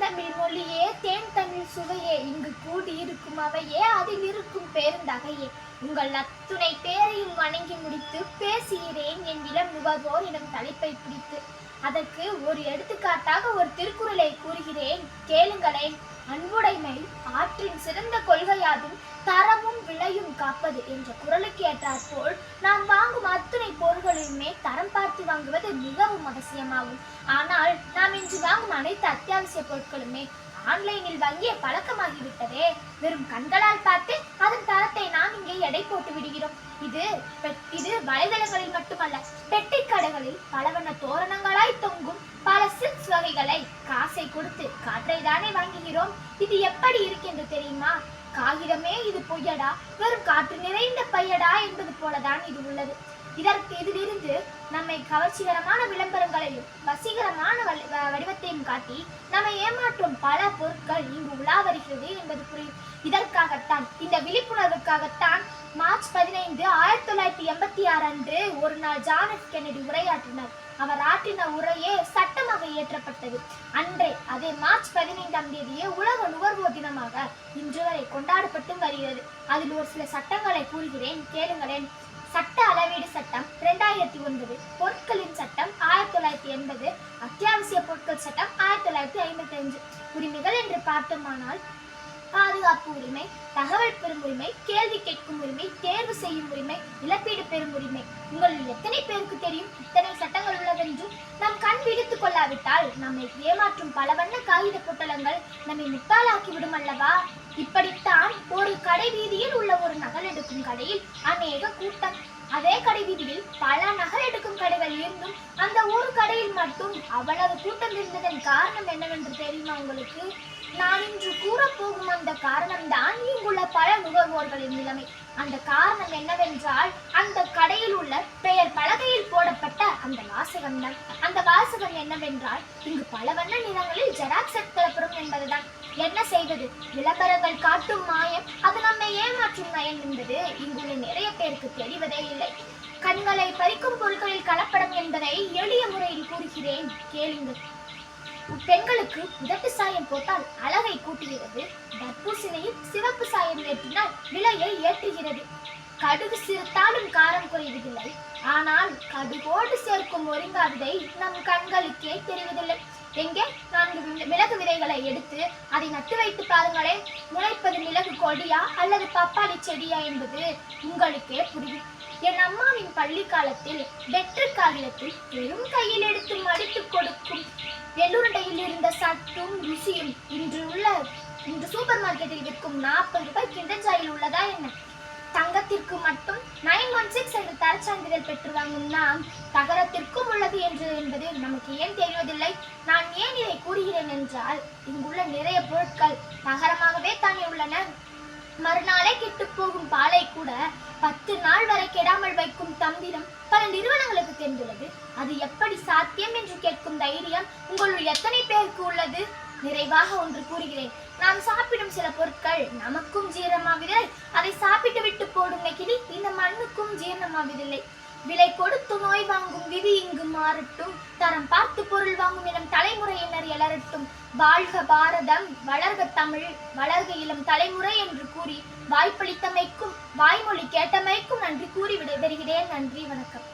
செந்தமிழ் மொழியே தேன் தமிழ் சுவையே. இங்கு கூடி இருக்கும் அவையே அதில் இருக்கும் பேருந்தகையே. உங்கள் அத்துணை பேரையும் வணங்கி முடித்து பேசுகிறேன் என் இளம் நுகர்வோர் எனும் தலைப்பை பிடித்து. அதற்கு ஒரு எடுத்துக்காட்டாக ஒரு திருக்குறளை கூறுகிறேன். கேளுங்களேன் அன்புடைமை ஆற்றின் சிறந்த கொள்கையாதும் தரமும் விலையும் காப்பது என்ற குரலுக்கு ஏற்றாற்போல் நாம் வாங்கும் அத்துணை பொருள்களையுமே தரம் பார்த்து வாங்குவது மிகவும் அவசியமாகும். ஆனால் நாம் இன்று வாங்கும் அத்தியாவசிய பொருட்களுமே ஆன்லைனில் வாங்கிய பழக்கமாகிவிட்டதே. வெறும் கண்களால் பார்த்து அதன் தரத்தை நாம் இங்கே எடை போட்டு விடுகிறோம். இது இது வலைதளங்களில் மட்டுமல்ல பெட்டி கடைகளில் பலவண்ண தோரணங்களாய் தொங்கும் பல சிப்ஸ் வகைகளை காசை கொடுத்து காற்றை தானே வாங்குகிறோம். இது எப்படி இருக்கென்று தெரியுமா? காகிதமே இது பொய்யடா? வெறும் காற்று நிறைந்த பையடா என்பது போலதான் இது உள்ளது. இதற்கு இதிலிருந்து நம்மை கவர்ச்சிகரமான விளம்பரங்களையும் வசீகரமான வலி- காட்டி நம்மை ஏமாற்றும் பல பொருட்கள் இங்கு உலா வருகிறது என்பது புரியும். இதற்காகத்தான் இந்த விழிப்புணர்வுக்காகத்தான் மார்ச் பதினைந்து ஆயிரத்தி தொள்ளாயிரத்தி எண்பத்தி ஆறு அன்று ஒரு நாள் ஜான் எஃப் கென்னடி உரையாற்றினார். அவர் ஆற்றின உரையே சட்டமாக இயற்றப்பட்டது. அன்றே அதே மார்ச் பதினைந்தாம் தேதியே உலக நுகர்வோர் தினமாக இன்று வரை கொண்டாடப்பட்டு வருகிறது. அதில் ஒரு சில சட்டங்களை கூறுகிறேன் கேளுங்களேன். சட்ட அளவீடு சட்டம் இரண்டாயிரத்தி ஒன்பது. பொருட்களின் சட்டம் ஆயிரத்தி தொள்ளாயிரத்தி எண்பது. அத்தியாவசிய பொருட்கள் சட்டம் ஆயிரத்தி தொள்ளாயிரத்தி ஐம்பத்தி அஞ்சு உரிமைகள் என்று பார்த்தோமானால் பாதுகாப்பு உரிமை தகவல் பெறும் உரிமை கேள்வி கேட்கும் உரிமை தேர்வு செய்யும் உரிமை இழப்பீடு பெறும் உரிமை. உங்களில் எத்தனை பேருக்கு தெரியும்? இத்தனை சட்டங்கள் உள்ளதென்று நாம் கண் விழித்துக் கொள்ளாவிட்டால் நம்மை ஏமாற்றும் பல வண்ண காகித பொட்டலங்கள் நம்மை முட்டாளாக்கி விடும் அல்லவா? இப்படித்தான் ஒரு கடை வீதியில் உள்ள ஒரு நகல் எடுக்கும் கடையில் அநேக கூட்டம் அதே கடை வீதியில் பல நகல் எடுக்கும் இருந்தும் அந்த ஒரு கடையில் மட்டும் அவ்வளவு கூட்டம் இருந்ததன் காரணம் என்னவென்று தெரியுமா உங்களுக்கு? நான் இன்று கூறப்போகும் அந்த காரணம்தான் இங்குள்ள பல நுகர்வோர்களின் நிலைமை. அந்த காரணம் என்னவென்றால் அந்த கடையில் உள்ள பெயர் பலகையில் போடப்பட்ட அந்த வாசகம்தான் அந்த வாசகம் என்னவென்றால் இங்கு பல வண்ண நிறங்களில் ஜெராக்ஸ் எடுக்கப்படும் என்பதுதான். என்ன செய்வது? விளம்பரங்கள் காட்டும் மாயம். அது நம்மை ஏமாற்றும் நயம் என்பது இங்குள்ள நிறைய பேருக்கு தெரிவதே இல்லை. கண்களை பறிக்கும் பொருட்களில் கலப்படம் என்பதை எளிய முறையில் கூறுகிறேன். கேளுங்கள். பெண்களுக்கு உதட்டு சாயம் போட்டால் அழகை கூட்டுகிறது. தர்பூசணியில் சிவப்பு சாயம் ஏற்றினால் விலையை ஏற்றுகிறது. கடுகு சிறுத்தாலும் காரம் குறைவதில்லை. ஆனால் கடுகோடு சேர்க்கும் ஒருங்காவதை நம் கண்களுக்கே தெரிவதில்லை. எங்கே? நான்கு மிளகு விதைகளை எடுத்து அதை நட்டு வைத்து பாருங்களேன். முளைப்பது மிளகு கொடியா அல்லது பப்பாளி செடியா என்பது உங்களுக்கே புரியும். என் அம்மாவின் பள்ளி காலத்தில் வெற்று காகிதத்தில் வெறும் கையில் எடுத்து மடித்து கொடுக்கும். வெள்ளுருண்டையில் இருந்த சட்டும் ருசியும் இன்று உள்ள இன்று சூப்பர் மார்க்கெட்டில் விற்கும் நாற்பது ரூபாய் கிண்டஜாயில் உள்ளதா என்ன? தங்கத்திற்கு மட்டும் நைன் ஒன் சிக்ஸ் என்று தரச்சான்றிதழ் பெற்று வாங்கும் நாம் தகரத்திற்கும் உள்ளது என்று என்பது நமக்கு ஏன் தெரிவதில்லை? நான் ஏன் இதை கூறுகிறேன் என்றால் இங்குள்ள நிறைய பொருட்கள் தகரமாகவே தானே உள்ளன. மறுநாளே கெட்டு போகும் பாலை கூட பத்து நாள் வரை கெடாமல் வைக்கும் தந்திரம் பல நிறுவனங்களுக்கு தெரிந்துள்ளது. அது எப்படி சாத்தியம் என்று கேட்கும் தைரியம் உங்களுள் எத்தனை பேருக்கு உள்ளது? நிறைவாக ஒன்று கூறுகிறேன். நாம் சாப்பிடும் சில பொருட்கள் நமக்கும் ஜீரணமாவதில்லை. அதை சாப்பிட்டு விட்டு போடும் நெகிழி இந்த மண்ணுக்கும் ஜீரணமாவதில்லை. விலை கொடுத்து நோய் வாங்கும் விதி மாறட்டும். தரம் பார்த்து பொருள் வாங்கும் இளம் தலைமுறையினர் எழரட்டும் வாழ்க பாரதம் வளர்க தமிழ் வளர்க இளம் தலைமுறை என்று கூறி வாய்ப்பளித்தமைக்கும் வாய்மொழி கேட்டமைக்கும் நன்றி கூறி விடைபெறுகிறேன். நன்றி வணக்கம்.